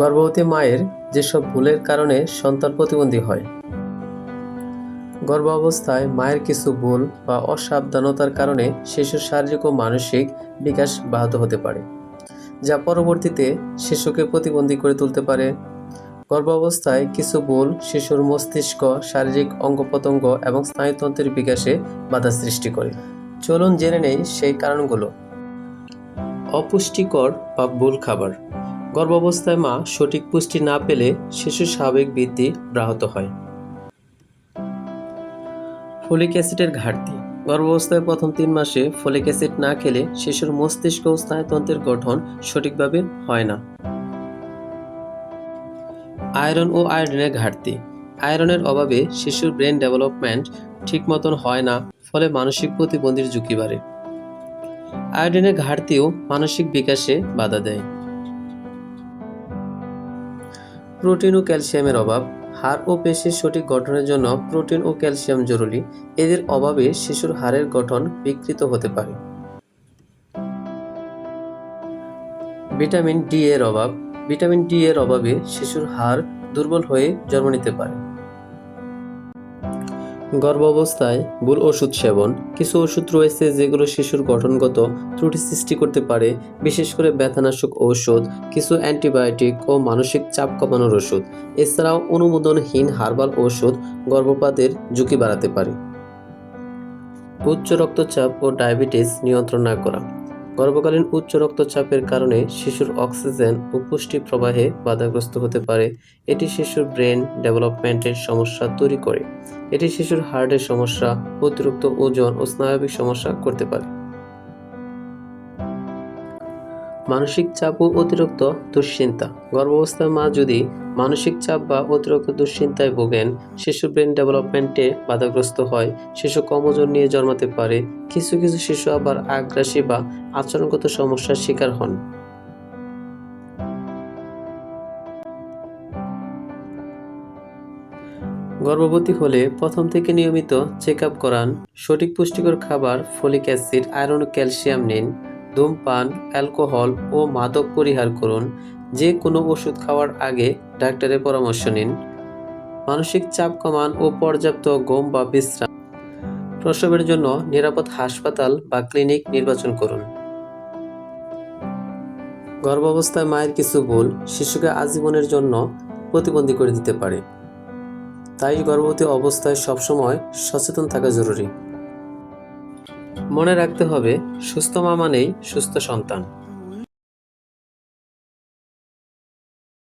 গর্ভবতী মায়ের যেসব ভুলের কারণে সন্তান প্রতিবন্ধী হয়। গর্ভাবস্থায় মায়ের কিছু ভুল বা অসাবধানতার কারণে শিশুর শারীরিক ও মানসিক বিকাশ ব্যাহত হতে পারে, যা পরবর্তীতে শিশুকে প্রতিবন্ধী করে তুলতে পারে। গর্ভাবস্থায় কিছু ভুল শিশুর মস্তিষ্ক, শারীরিক অঙ্গপ্রত্যঙ্গ এবং স্নায়ুতন্ত্রের বিকাশে বাধা সৃষ্টি করে। চলুন জেনে নেই সেই কারণগুলো। অপুষ্টিকর বা ভুল খাবার। গর্ভাবস্থায় মা সঠিক পুষ্টি না পেলে শিশুর স্বাভাবিক বৃদ্ধি ব্যাহত হয়। ফলিক অ্যাসিডের ঘাটতি। গর্ভাবস্থায় প্রথম তিন মাসে ফলিক অ্যাসিড না খেলে শিশুর মস্তিষ্ক ও স্নায়ুতন্ত্রের গঠন সঠিকভাবে হয় না। আয়রন ও আয়োডিনের ঘাটতি। আয়রনের অভাবে শিশুর ব্রেন ডেভেলপমেন্ট ঠিক মতন হয় না, ফলে মানসিক প্রতিবন্ধীর ঝুঁকি বাড়ে। আয়োডিনের ঘাটতিও মানসিক বিকাশে বাধা দেয়। প্রোটিন ও ক্যালসিয়ামের অভাব, হাড় ও পেশির সঠিক গঠনের জন্য প্রোটিন ও ক্যালসিয়াম জরুরি। এদের অভাবে শিশুর হাড়ের গঠন বিকৃত হতে পারে। ভিটামিন ডি এর অভাব। ভিটামিন ডি এর অভাবে শিশুর হাড় দুর্বল হয়ে জন্ম নিতে পারে। গর্ভাবস্থায় ভুল ওষুধ সেবন, কিছু ওষুধ রয়েছে যেগুলো শিশুর গঠনগত ত্রুটি সৃষ্টি করতে পারে, বিশেষ করে ব্যথানাশক ঔষধ, কিছু অ্যান্টিবায়োটিক ও মানসিক চাপ কমানোর ওষুধ। এছাড়াও অনুমোদনহীন হার্বাল ওষুধ গর্ভপাতের ঝুঁকি বাড়াতে পারে। উচ্চ রক্তচাপ ও ডায়াবেটিস নিয়ন্ত্রণ না করা। গর্ভকালীন উচ্চ রক্তচাপের কারণে শিশুর অক্সিজেন ও পুষ্টি প্রবাহে বাধাগ্রস্ত হতে পারে। এটি শিশুর ব্রেন ডেভেলপমেন্টের সমস্যা তৈরি করে। এটি শিশুর হার্টের সমস্যা, অতিরিক্ত ওজন ও স্নায়বিক সমস্যা করতে পারে। মানসিক চাপ ও অতিরিক্ত দুশ্চিন্তা। গর্ভাবস্থায় মা যদি মানসিক চাপ বা অতিরিক্ত দুশ্চিন্তায় ভোগেন। শিশু ব্রেন ডেভেলপমেন্টে বাধাগ্রস্ত হয়। শিশু কম নিয়ে জন্মাতে পারে। কিছু কিছু শিশু আবার আগ্রাসী বা আচরণগত সমস্যার শিকার হন। গর্ভবতী হলে প্রথম থেকে নিয়মিত চেক আপ করান। সঠিক পুষ্টিকর খাবার, ফলিক অ্যাসিড, আয়রন ও ক্যালসিয়াম নিন। ধূমপান, অ্যালকোহল ও মাদক পরিহার করুন। যে কোনো ওষুধ খাওয়ার আগে ডাক্তারের পরামর্শ নিন। মানসিক চাপ কমান ও পর্যাপ্ত গম বা বিশ্রাম। প্রসবের জন্য নিরাপদ হাসপাতাল বা ক্লিনিক নির্বাচন করুন। গর্ভাবস্থায় মায়ের কিছু ভুল শিশুকে আজীবনের জন্য প্রতিবন্ধী করে দিতে পারে। তাই গর্ভবতী অবস্থায় সবসময় সচেতন থাকা জরুরি। মনে রাখতে হবে সুস্থ মা মানেই সুস্থ সন্তান।